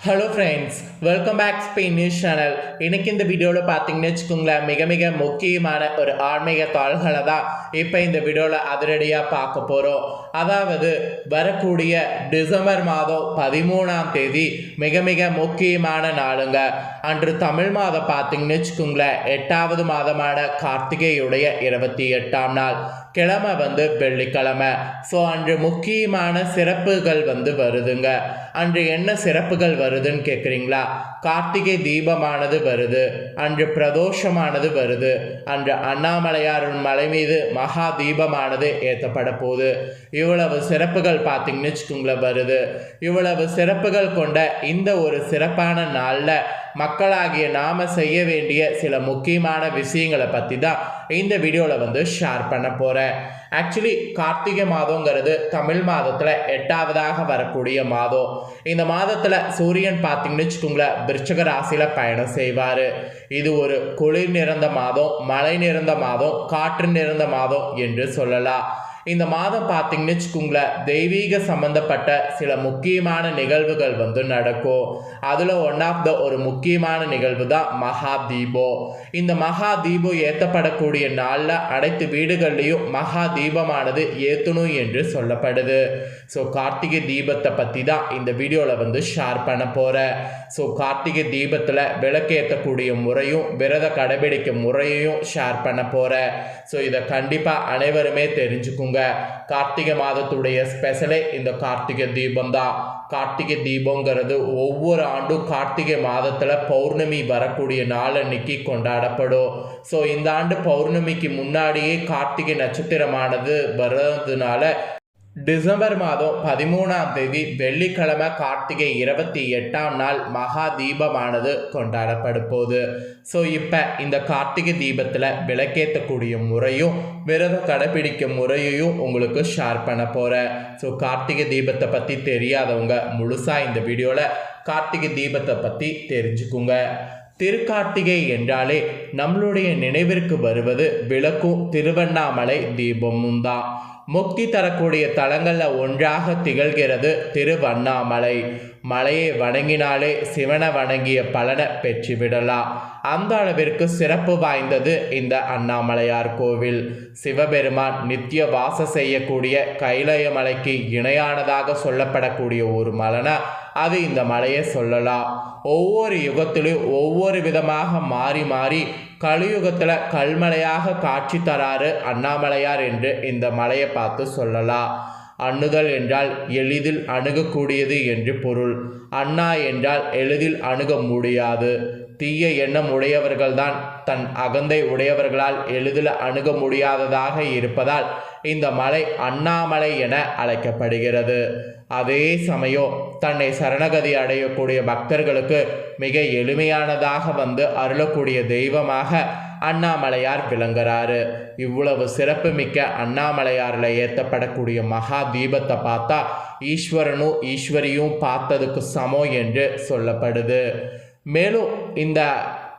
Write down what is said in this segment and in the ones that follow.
Hello friends welcome back Spain news channel இன்றைக்கி இந்த வீடியோவில் பார்த்தீங்கன்னு வச்சுக்கோங்களேன் மிக மிக முக்கியமான ஒரு ஆன்மீக தாள்களை தான் இப்போ இந்த வீடியோவில் அதிரடியாக பார்க்க போகிறோம் அதாவது வரக்கூடிய டிசம்பர் மாதம் பதிமூணாம் தேதி மிக மிக முக்கியமான நாளுங்க. அன்று தமிழ் மாதம் பார்த்தீங்கன்னு வச்சுக்கோங்களேன் எட்டாவது மாதமான கார்த்திகையுடைய இருபத்தி எட்டாம் நாள். கிழமை வந்து வெள்ளிக்கிழமை. ஸோ அன்று முக்கியமான சிறப்புகள் வந்து வருதுங்க. அன்று என்ன சிறப்புகள் வருதுன்னு கேட்குறீங்களா கார்த்திகை தீபமானது வருது. அன்று பிரதோஷமானது வருது. அன்று அண்ணாமலையாரின் மலை மீது மகா தீபமானது ஏற்றப்பட போகுது. இவ்வளவு சிறப்புகள் பார்த்தீங்கன்னு வச்சுக்கோங்களேன் வருது. இவ்வளவு சிறப்புகள் கொண்ட இந்த ஒரு சிறப்பான நாளில் மக்களாகிய நாம் செய்ய வேண்டிய சில முக்கியமான விஷயங்களை பற்றி தான் இந்த வீடியோவில் வந்து ஷேர் பண்ண போகிறேன் ஆக்சுவலி கார்த்திகை மாதங்கிறது தமிழ் மாதத்தில் எட்டாவதாக வரக்கூடிய மாதம். இந்த மாதத்தில் சூரியன் பார்த்திங்கன்னு வச்சுக்கோங்களேன் விருச்சக ராசியில் பயணம் செய்வார். இது ஒரு குளிர் நிறைந்த மாதம் மழை நிறைந்த மாதம் காற்று நிறைந்த மாதம் என்று சொல்லலாம். இந்த மாதம் பார்த்தீங்கன்னு வச்சுக்கோங்களேன் தெய்வீக சம்மந்தப்பட்ட சில முக்கியமான நிகழ்வுகள் வந்து நடக்கும். அதில் ஒன் ஆஃப் த ஒரு முக்கியமான நிகழ்வு தான் மகா தீபம் இந்த மகா தீபம் ஏற்றப்படக்கூடிய நாளில் அனைத்து வீடுகள்லேயும் மகா தீபமானது ஏற்றணும் என்று சொல்லப்படுது. ஸோ கார்த்திகை தீபத்தை பற்றி தான் இந்த வீடியோவில் வந்து ஷேர் பண்ண போகிறேன் ஸோ கார்த்திகை தீபத்தில் விளக்கேற்றக்கூடிய முறையும் விரத கடைபிடிக்கும் முறையையும் ஷேர் பண்ண போகிறேன் ஸோ இதை கண்டிப்பாக அனைவருமே தெரிஞ்சுக்குங்க. கார்த்திகை மாதத்துடைய ஸ்பெஷலே இந்த கார்த்திகை தீபம் தான் கார்த்திகை தீபங்கிறது ஒவ்வொரு ஆண்டும் கார்த்திகை மாதத்தில் பௌர்ணமி வரக்கூடிய நாள் அன்னைக்கு கொண்டாடப்படும். ஸோ இந்த ஆண்டு பௌர்ணமிக்கு முன்னாடியே கார்த்திகை நட்சத்திரமானது வர்றதுனால டிசம்பர் மாதம் பதிமூணாம் தேதி வெள்ளிக்கிழமை கார்த்திகை இருபத்தி எட்டாம் நாள் மகா தீபமானது கொண்டாடப்பட போகுது ஸோ இப்போ இந்த கார்த்திகை தீபத்தில் விளக்கேற்றக்கூடிய முறையும் விரதம் கடைபிடிக்கும் முறையையும் உங்களுக்கு ஷேர் பண்ண போகிறேன் ஸோ கார்த்திகை தீபத்தை பற்றி தெரியாதவங்க முழுசாக இந்த வீடியோவில் கார்த்திகை தீபத்தை பற்றி தெரிஞ்சுக்குங்க திருக்கார்த்திகை என்றாலே நம்மளுடைய நினைவிற்கு வருவது விளக்கும் திருவண்ணாமலை தீபமும் தான் முக்தி தரக்கூடிய தலங்களில் ஒன்றாக திகழ்கிறது திருவண்ணாமலை. மலையை வணங்கினாலே சிவனை வணங்கிய பலனை பெற்றுவிடலாம். அந்த அளவிற்கு சிறப்பு வாய்ந்தது இந்த அண்ணாமலையார் கோவில். சிவபெருமான் நித்திய வாசம் செய்யக்கூடிய கைலய மலைக்கு இணையானதாக சொல்லப்படக்கூடிய ஒரு மலைனா அது இந்த மலையை சொல்லலாம். ஒவ்வொரு யுகத்திலும் ஒவ்வொரு விதமாக மாறி மாறி கலியுகத்தில் கல்மலையாக காட்சி தராரு அண்ணாமலையார் என்று இந்த மலையை பார்த்து சொல்லலாம். அண்ணுதல் என்றால் எளிதில் அணுகக்கூடியது என்று பொருள். அண்ணா என்றால் எளிதில் அணுக முடியாது. தீய எண்ணம் உடையவர்கள்தான் தன் அகந்தை உடையவர்களால் எளிதில் அணுக முடியாததாக இருப்பதால் இந்த மலை அண்ணாமலை என அழைக்கப்படுகிறது. அதே சமயம் தன்னை சரணகதி அடையக்கூடிய பக்தர்களுக்கு மிக எளிமையானதாக வந்து அருளக்கூடிய தெய்வமாக அண்ணாமலையார் விளங்குறாரு. இவ்வளவு சிறப்பு மிக்க அண்ணாமலையாரில் ஏற்றப்படக்கூடிய மகா தீபத்தை பார்த்தா ஈஸ்வரனும் ஈஸ்வரியும் பார்த்ததுக்கு சமம் என்று சொல்லப்படுது. மேலும் இந்த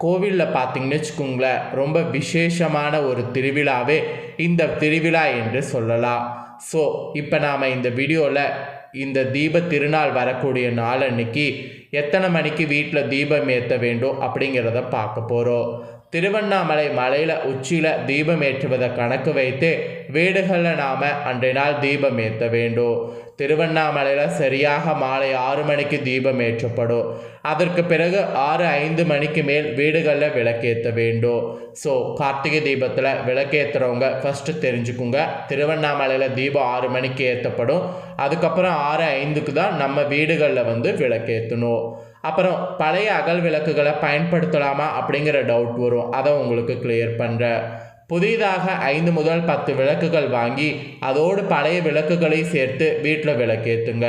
கோவிலில் பார்த்தீங்கன்னு வச்சுக்கோங்களேன் ரொம்ப விசேஷமான ஒரு திருவிழாவே இந்த திருவிழா என்று சொல்லலாம். ஸோ இப்போ நாம் இந்த வீடியோவில் இந்த தீப திருநாள் வரக்கூடிய நாள் அன்னைக்கு எத்தனை மணிக்கு வீட்டில் தீபம் ஏற்ற வேண்டும் அப்படிங்கிறத பார்க்க போகிறோம் திருவண்ணாமலை மலையில் உச்சியில் தீபம் ஏற்றுவதை கணக்கு வைத்து வீடுகளில் நாம் அன்றைய நாள் தீபம் ஏற்ற வேண்டும். திருவண்ணாமலையில் சரியாக மாலை ஆறு மணிக்கு தீபம் ஏற்றப்படும். அதற்கு பிறகு ஆறு ஐந்து மணிக்கு மேல் வீடுகளில் விளக்கேற்ற வேண்டும். ஸோ கார்த்திகை தீபத்தில் விளக்கேற்றுறவங்க ஃபஸ்ட்டு தெரிஞ்சுக்குங்க. திருவண்ணாமலையில் தீபம் ஆறு மணிக்கு ஏற்றப்படும் அதுக்கப்புறம் ஆறு ஐந்துக்கு தான் நம்ம வீடுகளில் வந்து விளக்கேற்றணும் அப்புறம் பழைய அகல் விளக்குகளை பயன்படுத்தலாமா அப்படிங்கிற டவுட் வரும். அதை உங்களுக்கு கிளியர் பண்ணுறேன் புதிதாக ஐந்து முதல் பத்து விளக்குகள் வாங்கி அதோடு பழைய விளக்குகளை சேர்த்து வீட்டில் விளக்கேற்றுங்க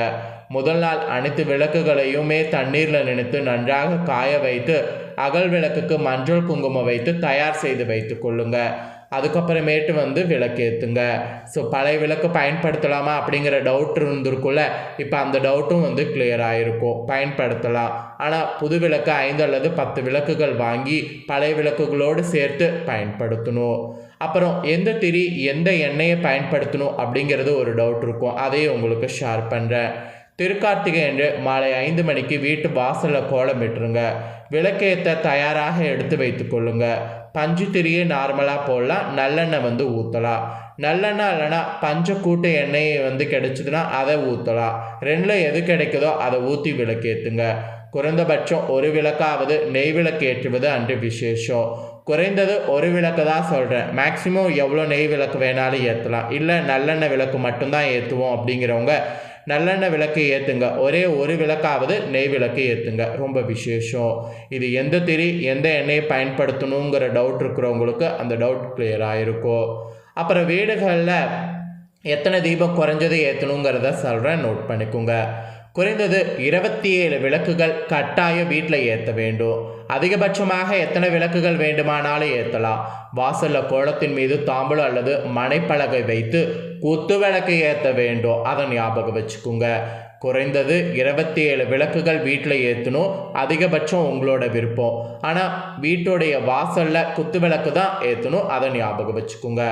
முதல் நாள் அனைத்து விளக்குகளையுமே தண்ணீரில் நினைத்து நன்றாக காய வைத்து அகல் விளக்குக்கு மஞ்சள் குங்குமம் வைத்து தயார் செய்து வைத்து கொள்ளுங்கள் அதுக்கப்புறமேட்டு வந்து விளக்கேற்றுங்க ஸோ பழைய விளக்கு பயன்படுத்தலாமா அப்படிங்கிற டவுட் இருந்திருக்குள்ள இப்போ அந்த டவுட்டும் வந்து கிளியர் ஆகிருக்கும் பயன்படுத்தலாம். ஆனால் புது விளக்கு ஐந்து அல்லது பத்து விளக்குகள் வாங்கி பழைய விளக்குகளோடு சேர்த்து பயன்படுத்தணும். அப்புறம் எந்த திரி எந்த எண்ணெயை பயன்படுத்தணும் அப்படிங்கிறது ஒரு டவுட் இருக்கும். அதையும் உங்களுக்கு ஷேர் பண்ணுறேன் திருக்கார்த்திகை என்று மாலை ஐந்து மணிக்கு வீட்டு வாசலில் கோலமிட்டுருங்க விளக்கேற்ற தயாராக எடுத்து வைத்து கொள்ளுங்கள் பஞ்சு திரியை நார்மலாக போடலாம். நல்லெண்ணெய் வந்து ஊற்றலாம் நல்லெண்ணெய் இல்லைன்னா பஞ்சக்கூட்டு எண்ணெய் வந்து கிடைச்சதுன்னா அதை ஊற்றலாம் ரெண்டில் எது கிடைக்குதோ அதை ஊற்றி விளக்கேற்றுங்க குறைந்தபட்சம் ஒரு விளக்காவது நெய் விளக்கு ஏற்றுவது அன்று விசேஷம். குறைந்தது ஒரு விளக்கு தான் சொல்கிறேன் மேக்ஸிமம் எவ்வளோ நெய் விளக்கு வேணாலும் ஏற்றலாம் இல்லை நல்லெண்ணெய் விளக்கு மட்டும்தான் ஏற்றுவோம் அப்படிங்கிறவங்க நல்லெண்ணெய் விளக்கு ஏற்றுங்க ஒரே ஒரு விளக்காவது நெய் விளக்கு ஏற்றுங்க ரொம்ப விசேஷம். இது எந்த திரி எந்த எண்ணெயை பயன்படுத்தணுங்கிற டவுட் இருக்கிறவங்களுக்கு அந்த டவுட் கிளியராக ஆகிருக்கும் அப்புறம் வீடுகளில் எத்தனை தீபம் குறைஞ்சது ஏற்றணுங்கிறத சொல்கிறேன் நோட் பண்ணிக்கோங்க. குறைந்தது இருபத்தி ஏழு விளக்குகள் கட்டாயம் வீட்டில் ஏற்ற வேண்டும். அதிகபட்சமாக எத்தனை விளக்குகள் வேண்டுமானாலும் ஏற்றலாம். வாசலில் கோலத்தின் மீது தாம்பூலம் அல்லது மனைப்பலகை வைத்து குத்து விளக்கு ஏற்ற வேண்டும். அதை ஞாபகம் வச்சுக்கோங்க. குறைந்தது இருபத்தி ஏழு விளக்குகள் வீட்டில் ஏற்றணும் அதிகபட்சம் உங்களோட விருப்பம். ஆனால் வீட்டுடைய வாசலில் குத்து விளக்கு தான் ஏற்றணும் அதை ஞாபகம் வச்சுக்கோங்க.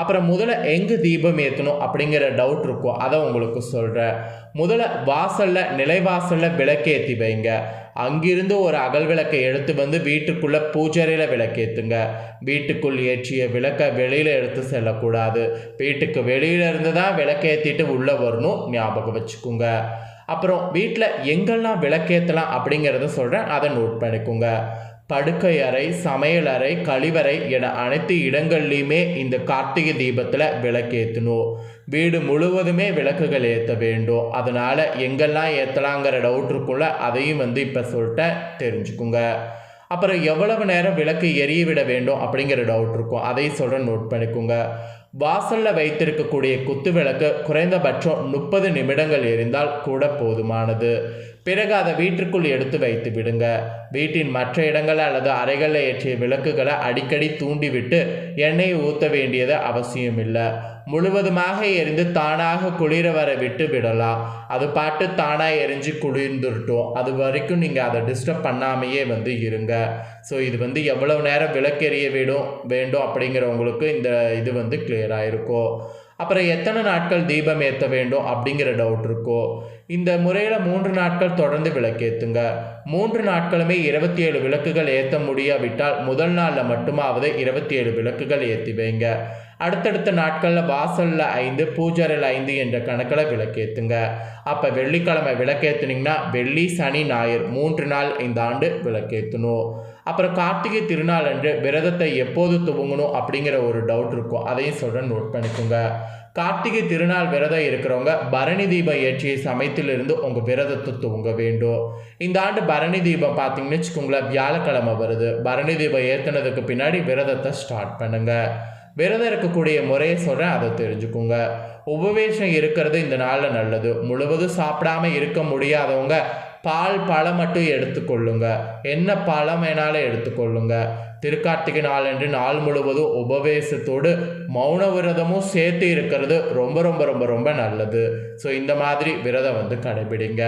அப்புறம் முதல்ல எங்கே தீபம் ஏற்றணும் அப்படிங்கிற டவுட் இருக்கும் அதை உங்களுக்கு சொல்கிறேன் முதல்ல வாசலில் நிலைவாசலில் விளக்கேற்றி வைங்க. அங்கிருந்து ஒரு அகல் விளக்கை எடுத்து வந்து வீட்டுக்குள்ளே பூஜரையில் விளக்கேற்றுங்க வீட்டுக்குள் ஏற்றிய விளக்கை வெளியில் எடுத்து செல்லக்கூடாது. வீட்டுக்கு வெளியில இருந்து தான் விளக்கேற்றிட்டு உள்ளே வரணும் ஞாபகம் வச்சுக்கோங்க. அப்புறம் வீட்டில் எங்கெல்லாம் விளக்கேற்றலாம் அப்படிங்கிறத சொல்கிறேன் அதை நோட் பண்ணிக்கோங்க. படுக்கை அறை சமையல் அறை கழிவறை என அனைத்து இடங்கள்லையுமே இந்த கார்த்திகை தீபத்தில் விளக்கேற்றணும் வீடு முழுவதுமே விளக்குகள் ஏற்ற வேண்டும். அதனால் எங்கெல்லாம் ஏற்றலாங்கிற டவுட் இருக்கும்ல அதையும் வந்து இப்போ சொல்லிட்டேன் தெரிஞ்சுக்குங்க. அப்புறம் எவ்வளவு நேரம் விளக்கு எரிய விட வேண்டும் அப்படிங்கிற டவுட் இருக்கும். அதையும் சொல்கிறேன் நோட் பண்ணிக்கோங்க. வாசலில் வைத்திருக்கக்கூடிய குத்து விளக்கு குறைந்தபட்சம் முப்பது நிமிடங்கள் எரிந்தால் கூட போதுமானது. பிறகு அதை வீட்டிற்குள் எடுத்து வைத்து விடுங்க. வீட்டின் மற்ற இடங்கள் அல்லது அறைகளில் ஏற்றிய விளக்குகளை அடிக்கடி தூண்டிவிட்டு எண்ணெய் ஊற்ற வேண்டியது அவசியம் இல்லை முழுவதுமாக எரிந்து தானாக குளிர வர விட்டு விடலாம். அது பாட்டு தானாக எரிஞ்சு குளிர்ந்துருட்டும். அது வரைக்கும் நீங்கள் அதை டிஸ்டர்ப் பண்ணாமையே வந்து இருங்க. ஸோ இது வந்து எவ்வளவு நேரம் விளக்கெரிய விடும் வேண்டும் அப்படிங்கிறவங்களுக்கு இந்த இது வந்து கிளியராக இருக்கும் அப்புறம் எத்தனை நாட்கள் தீபம் ஏற்ற வேண்டும் அப்படிங்கிற டவுட் இருக்கோ? இந்த முறையில் மூன்று நாட்கள் தொடர்ந்து விளக்கேற்றுங்க மூன்று நாட்களுமே இருபத்தி ஏழு விளக்குகள் ஏற்ற முடியாவிட்டால் முதல் நாளில் மட்டுமாவது இருபத்தி ஏழு விளக்குகள் ஏற்றி வைங்க. அடுத்தடுத்த நாட்களில் வாசலில் ஐந்து பூஜாரில் ஐந்து என்ற கணக்கில் விளக்கேற்றுங்க அப்போ வெள்ளிக்கிழமை விளக்கேற்றுனீங்கன்னா வெள்ளி சனி ஞாயிறு மூன்று நாள் இந்த ஆண்டு விளக்கேற்றணும் அப்புறம் கார்த்திகை திருநாள் அன்று விரதத்தை எப்போது துவங்கணும் அப்படிங்கிற ஒரு டவுட் இருக்கும். அதையும் சொல்கிறேன் நோட் பண்ணிக்கோங்க. கார்த்திகை திருநாள் விரதம் இருக்கிறவங்க பரணி தீபம் ஏற்றிய சமயத்திலிருந்து உங்கள் விரதத்தை துவங்க வேண்டும். இந்த ஆண்டு பரணி தீபம் பார்த்தீங்கன்னு வச்சுக்கோங்களேன் வியாழக்கிழமை வருது. பரணி தீபம் ஏற்றினதுக்கு பின்னாடி விரதத்தை ஸ்டார்ட் பண்ணுங்கள் விரதம் இருக்கக்கூடிய முறையை சொல்கிறேன் அதை தெரிஞ்சுக்கோங்க. உபவேசம் இருக்கிறது இந்த நாளில் நல்லது. முழுவதும் சாப்பிடாம இருக்க முடியாதவங்க பால் பழம் மட்டும் எடுத்துக்கொள்ளுங்க. என்ன பழம் வேணாலும் எடுத்துக்கொள்ளுங்க. திருக்கார்த்திகை நாள் என்று நாள் முழுவதும் உபவேசத்தோடு மௌன விரதமும் சேர்த்து இருக்கிறது ரொம்ப ரொம்ப ரொம்ப ரொம்ப நல்லது. ஸோ இந்த மாதிரி விரதம் வந்து கடைபிடிங்க.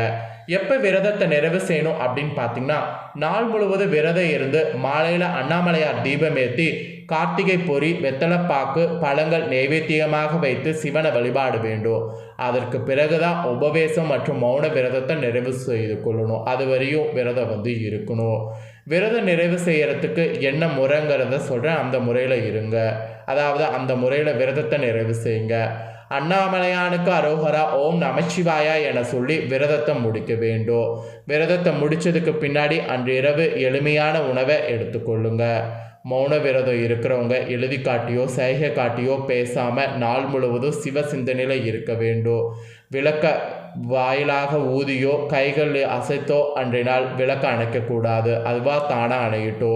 எப்போ விரதத்தை நிறைவு செய்யணும் அப்படின்னு பார்த்தீங்கன்னா நாள் முழுவதும் விரதம் இருந்து மாலையில் அண்ணாமலையார் தீபம் ஏற்றி கார்த்திகை பொறி வெத்தலைப்பாக்கு பழங்கள் நைவேத்தியமாக வைத்து சிவனை வழிபாடு வேண்டும். அதற்கு பிறகுதான் உபவேசம் மற்றும் மௌன விரதத்தை நிறைவு செய்து கொள்ளணும். அது வரையும் விரதம் வந்து இருக்கணும். விரதம் நிறைவு செய்கிறதுக்கு என்ன முறைங்கிறத சொல்கிறேன் அந்த முறையில் இருங்க. அதாவது அந்த முறையில் விரதத்தை நிறைவு செய்யுங்க. அண்ணாமலையானுக்கு அரோகரா ஓம் நமச்சிவாயா என சொல்லி விரதத்தை முடிக்க வேண்டும். விரதத்தை முடித்ததுக்கு பின்னாடி அன்று இரவு எளிமையான உணவை எடுத்துக்கொள்ளுங்க. மௌன விரதம் இருக்கிறவங்க எழுதி காட்டியோ சைகை காட்டியோ பேசாமல் நாள் முழுவதும் சிவ சிந்தனையில் இருக்க வேண்டும். விளக்க வாயிலாக ஊதியோ கைகள் அசைத்தோ அன்றினால் நாள் விளக்க அணைக்கக்கூடாது. அதுவாக தானாக அணையிட்டோ.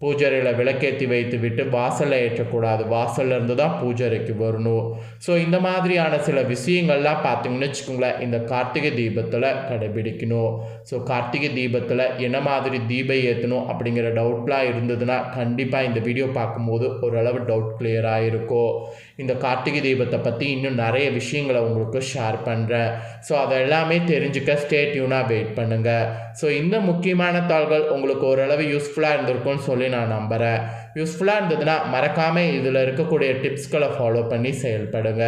பூஜரையில் விளக்கேற்றி வைத்து விட்டு வாசலில் ஏற்றக்கூடாது. வாசல்ல இருந்து தான் பூஜரைக்கு வரணும். ஸோ இந்த மாதிரியான சில விஷயங்கள்லாம் பார்த்தீங்கன்னு வச்சுக்கோங்களேன் இந்த கார்த்திகை தீபத்தில் கடைபிடிக்கணும். ஸோ கார்த்திகை தீபத்தில் என்ன மாதிரி தீபம் ஏற்றணும் அப்படிங்கிற டவுட்லாம் இருந்ததுன்னா கண்டிப்பாக இந்த வீடியோ பார்க்கும்போது ஓரளவு டவுட் கிளியராக இருக்கும் இந்த கார்த்திகை தீபத்தை பற்றி இன்னும் நிறைய விஷயங்களை உங்களுக்கு ஷேர் பண்ணுறேன் ஸோ அதை எல்லாமே தெரிஞ்சுக்க ஸ்டே டியூனாக வெயிட் பண்ணுங்கள் ஸோ இந்த முக்கியமான தாள்கள் உங்களுக்கு ஓரளவு யூஸ்ஃபுல்லாக இருந்திருக்கும்னு சொல்லி நான் நம்புகிறேன் யூஸ்ஃபுல்லாக இருந்ததுன்னா மறக்காமல் இதில் இருக்கக்கூடிய டிப்ஸ்களை ஃபாலோ பண்ணி செயல்படுங்க.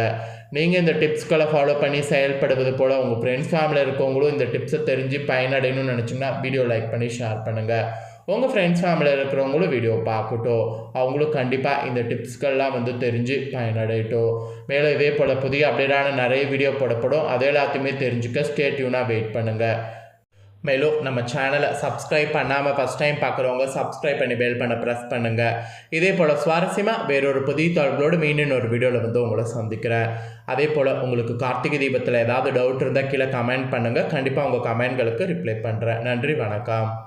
நீங்கள் இந்த டிப்ஸ்களை ஃபாலோ பண்ணி செயல்படுவது போல் உங்கள் ஃப்ரெண்ட்ஸ் ஃபேமிலியில் இருக்கவங்களும் இந்த டிப்ஸை தெரிஞ்சு பயனடையணும்னு நினச்சிங்கன்னா வீடியோ லைக் பண்ணி ஷேர் பண்ணுங்கள் உங்கள் ஃப்ரெண்ட்ஸ் ஃபேமிலியில் இருக்கிறவங்களும் வீடியோ பார்க்கட்டும். அவங்களும் கண்டிப்பாக இந்த டிப்ஸ்கள்லாம் வந்து தெரிஞ்சு பயனடையட்டும். மேலும் இதே போல் புதிய அப்டேட்டான நிறைய வீடியோ போடப்படும். அது எல்லாத்தையுமே தெரிஞ்சுக்க ஸ்டேட்யூனாக வெயிட் பண்ணுங்கள் மேலும் நம்ம சேனலை சப்ஸ்கிரைப் பண்ணாமல் ஃபஸ்ட் டைம் பார்க்குறவங்க சப்ஸ்கிரைப் பண்ணி பெல் பண்ண ப்ரெஸ் பண்ணுங்கள் இதே போல் சுவாரஸ்யமாக வேறொரு புதிய தகவலோடு மீண்டும் ஒரு வீடியோவில் வந்து உங்களை சந்திக்கிறேன். அதே போல் உங்களுக்கு கார்த்திகை தீபத்தில் ஏதாவது டவுட் இருந்தால் கீழே கமெண்ட் பண்ணுங்கள் கண்டிப்பாக உங்கள் கமெண்ட்களுக்கு ரிப்ளை பண்ணுறேன் நன்றி வணக்கம்.